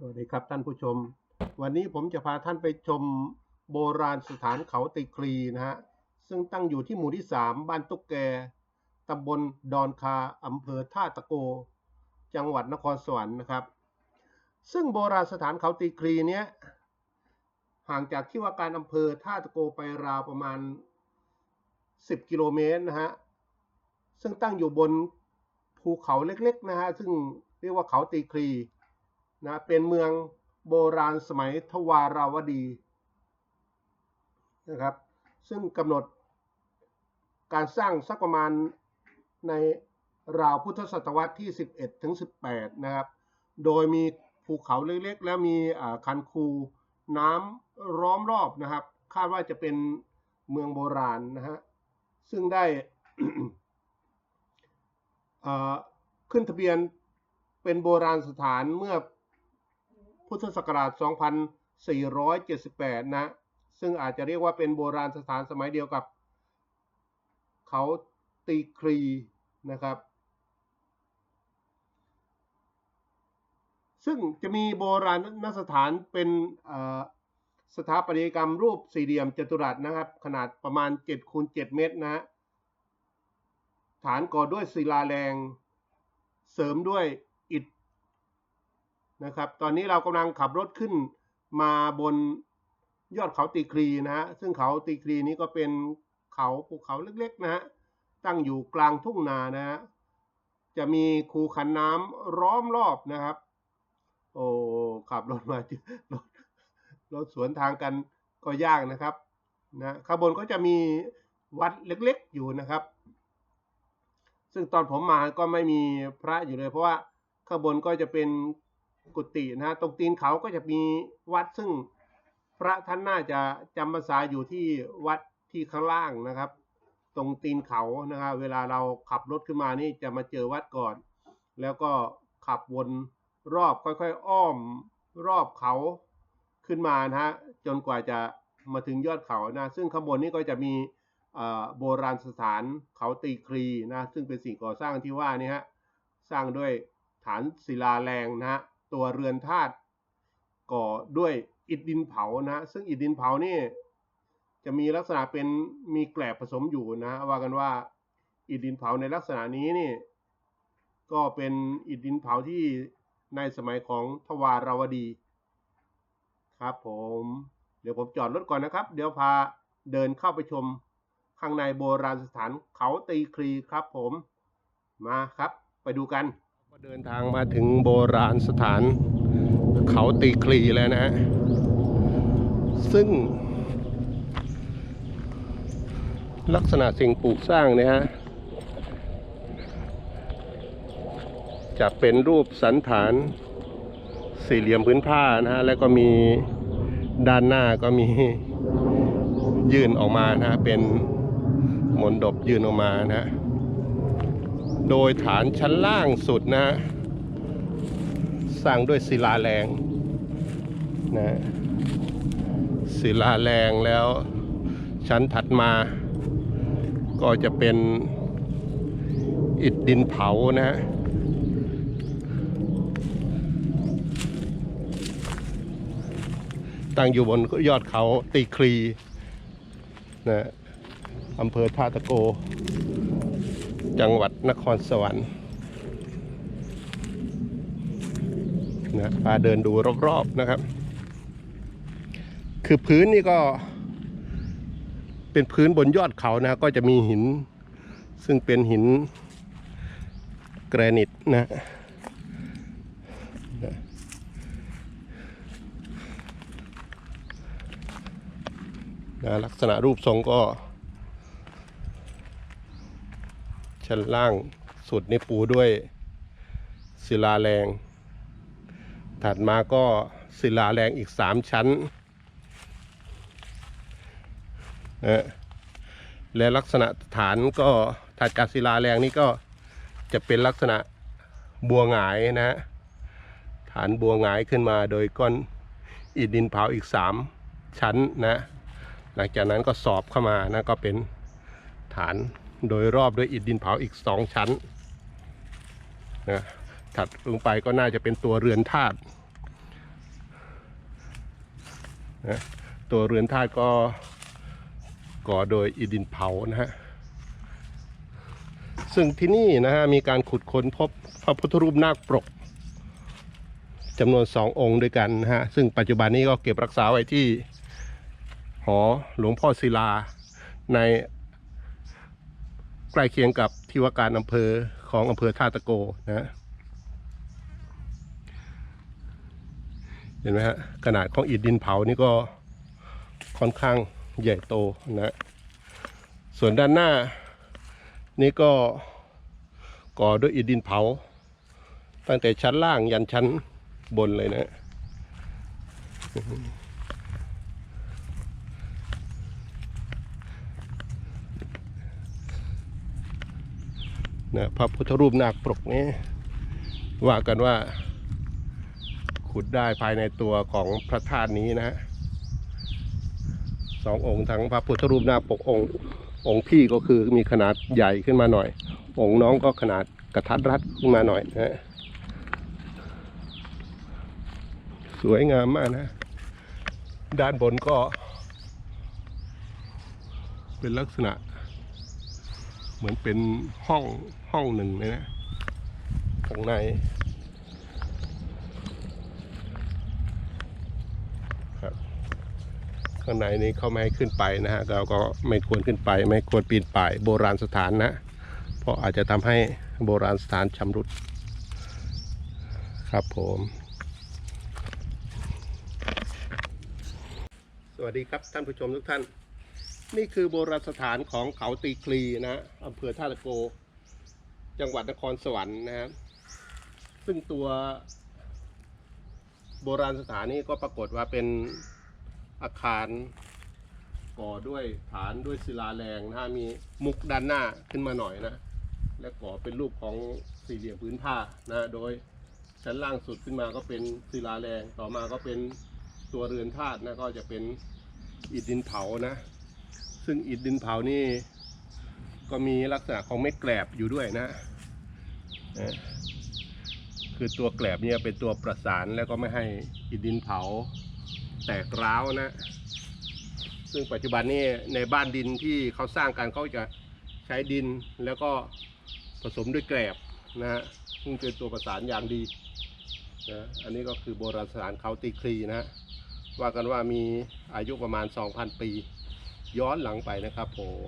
สวัสดีครับท่านผู้ชม วันนี้ผมจะพาท่านไปชมโบราณสถานเขาติคลีนะฮะ ซึ่งตั้งอยู่ที่หมู่ที่ 3 บ้านตุ๊กแก ตำบลดอนคา อำเภอท่าตะโก จังหวัดนครสวรรค์นะครับ ซึ่งโบราณสถานเขาติคลีเนี้ยห่างจากที่ว่าการอำเภอท่าตะโกไปราวประมาณ 10 กิโลเมตรนะฮะ ซึ่งตั้งอยู่บนภูเขาเล็กๆนะฮะ ซึ่งเรียกว่าเขาตีคลี นะเป็นเมืองโบราณสมัยทวาราวดีนะครับ ซึ่งกำหนดการสร้างสักประมาณในราวพุทธศตวรรษที่ 11 ถึง 18 นะครับ โดยมีภูเขาเล็กๆ แล้วมีคันคูน้ำล้อมรอบนะครับ คาดว่าจะเป็นเมืองโบราณนะฮะ ซึ่งได้ขึ้นทะเบียนเป็นโบราณสถานเมื่อ พุทธศักราช 2478 นะ ซึ่งอาจจะเรียกว่าเป็นโบราณสถานสมัยเดียวกับ เขาตีครีนะครับ ซึ่งจะมีโบราณนสถานเป็นสถาปัตยกรรมรูปสี่เหลี่ยมจัตุรัสนะครับ ขนาดประมาณ7คูณ7เมตรนะฮะฐานก่อด้วยศิลาแรง เสริมด้วย นะครับ ตอนนี้เรากำลังขับรถขึ้นมาบนยอดเขาตีครีนะฮะ ซึ่งเขาตีครีนี้ก็เป็นเขาภูเขาเล็กๆนะฮะ ตั้งอยู่กลางทุ่งนานะฮะ จะมีคูขันน้ำล้อมรอบนะครับ โอ้ ขับรถมาเจอรถรถสวนทางกันก็ยากนะครับ นะข้างบนก็จะมีวัดเล็กๆอยู่นะครับ ซึ่งตอนผมมาก็ไม่มีพระอยู่เลย เพราะว่าข้างบนก็จะเป็น กุฏินะฮะตรงตีนเขาก็จะมีวัดซึ่งพระท่านน่าจะจำพรรษาอยู่ที่วัดที่ข้างล่างนะครับ ตรงตีนเขานะครับเวลาเราขับรถขึ้นมานี่จะมาเจอวัดก่อน แล้วก็ขับวนรอบค่อยๆ อ้อมรอบเขาขึ้นมานะฮะจนกว่าจะมาถึงยอดเขานะ ซึ่งข้างบนนี้ก็จะมีโบราณสถานเขาตีครีนะ ซึ่งเป็นสิ่งก่อสร้างที่ว่านี่ฮะ สร้างด้วยฐานศิลาแรงนะฮะ ตัวเรือนธาตุก่อด้วยอิฐดินเผานะ ซึ่งอิฐดินเผานี่จะมีลักษณะเป็นมีแกลบผสมอยู่นะว่ากันว่าอิฐดินเผาในลักษณะนี้นี่ก็เป็นอิฐดินเผาที่ในสมัยของทวาราวดี ครับผม เดี๋ยวผมจอดรถก่อนนะครับ เดี๋ยวพาเดินเข้าไปชมข้างในโบราณสถานเขาตีครีครับผมมาครับ ไปดูกัน เดินทางมาถึงโบราณสถานเขาตีครีแล้วนะฮะ ซึ่ง ลักษณะสิ่งปลูกสร้างเนี่ยฮะ จะเป็นรูปสันฐานสี่เหลี่ยมพื้นผ้านะฮะ แล้วก็มีด้านหน้าก็มียื่นออกมานะฮะ เป็นมนดบยื่นออกมานะฮะ โดยฐานชั้นล่างสุดนะสร้างด้วยศิลาแรงนะศิลาแรงแล้วชั้นถัดมาก็จะเป็นอิฐดินเผานะฮะตั้งอยู่บนยอดเขาตีครีนะอำเภอท่าตะโก จังหวัดนครสวรรค์นะพาเดินดูรอบๆนะครับ คือพื้นนี่ก็เป็นพื้นบนยอดเขานะก็จะมีหิน ซึ่งเป็นหินแกรนิตนะนะลักษณะรูปทรงก็ ชั้นล่างสุดนี่ปูด้วยศิลาแรง ถัดมาก็ศิลาแรงอีกสามชั้นนะและลักษณะฐานก็ถัดจากศิลาแรงนี่ก็จะเป็นลักษณะบัวหงายนะฮะฐานบัวหงายขึ้นมาโดยก้อนอิฐดินเผาอีกสามชั้นนะ หลังจากนั้นก็สอบเข้ามานะก็เป็นฐาน โดยรอบด้วยอิฐดินเผาอีกสองชั้นนะถัดลงไปก็น่าจะเป็นตัวเรือนธาตุนะตัวเรือนธาตุก็ก่อโดยอิฐดินเผานะฮะซึ่งที่นี่นะฮะมีการขุดค้นพบพระพุทธรูปนาคปรกจำนวนสององค์ด้วยกันนะฮะซึ่งปัจจุบันนี้ก็เก็บรักษาไว้ที่หอหลวงพ่อศิลาใน ล้เคียงกับที่ว่าการอำเภอของอำเภอท่าตะโกนะเห็นไหมฮะขนาดของอิฐดินเผานี่ก็ค่อนข้างใหญ่โตนะส่วนด้านหน้านี่ก็ก่อด้วยอิฐดินเผา ตั้งแต่ชั้นล่างยันชั้นบนเลยนะ นะพระพุทธรูปนาคปรกนี้ ว่ากันว่า ขุดได้ภายในตัวของพระธาตุนี้นะสององค์ทั้งพระพุทธรูปนาคปกองค์องค์พี่ก็คือมีขนาดใหญ่ขึ้นมาหน่อย องค์น้องก็ขนาดกระทัดรัดขึ้นมาหน่อยนะฮะสวยงามมากนะ ด้านบนก็ เป็นลักษณะ เหมือนเป็นห้องห้องหนึ่งเลยนะข้างในครับข้างในนี้เขาไม่ให้ขึ้นไปนะฮะเราก็ไม่ควรขึ้นไป ไม่ควรปีนป่ายโบราณสถานนะ เพราะอาจจะทำให้โบราณสถานชำรุด ครับผม สวัสดีครับท่านผู้ชมทุกท่าน นี่คือโบราณสถานของเขาตีคลีนะอำเภอท่าตะโก จังหวัดนครสวรรค์นะครับ ซึ่งตัวโบราณสถานนี้ก็ปรากฏว่าเป็นอาคารก่อด้วยฐานด้วยศิลาแรงนะมีมุกด้านหน้าขึ้นมาหน่อยนะ และก่อเป็นรูปของสี่เหลี่ยมพื้นผ้านะโดยชั้นล่างสุดขึ้นมาก็เป็นศิลาแรงต่อมาก็เป็นตัวเรือนธาตุนะก็จะเป็นอิฐดินเผานะ ซึ่งอิฐดินเผานี่ ก็มีลักษณะของเม็ดแกลบอยู่ด้วยนะ คือตัวแกลบเนี่ยเป็นตัวประสานแล้วก็ไม่ให้อิฐดินเผาแตกร้าวนะ ซึ่งปัจจุบันนี้ในบ้านดินที่เขาสร้างกันเขาจะใช้ดินแล้วก็ผสมด้วยแกลบนะฮะซึ่งเป็นตัวประสานอย่างดีนะอันนี้ก็คือโบราณสถานเขาตีคลีนะฮะว่ากันว่ามีอายุประมาณ 2,000 ปี ย้อนหลังไปนะครับผม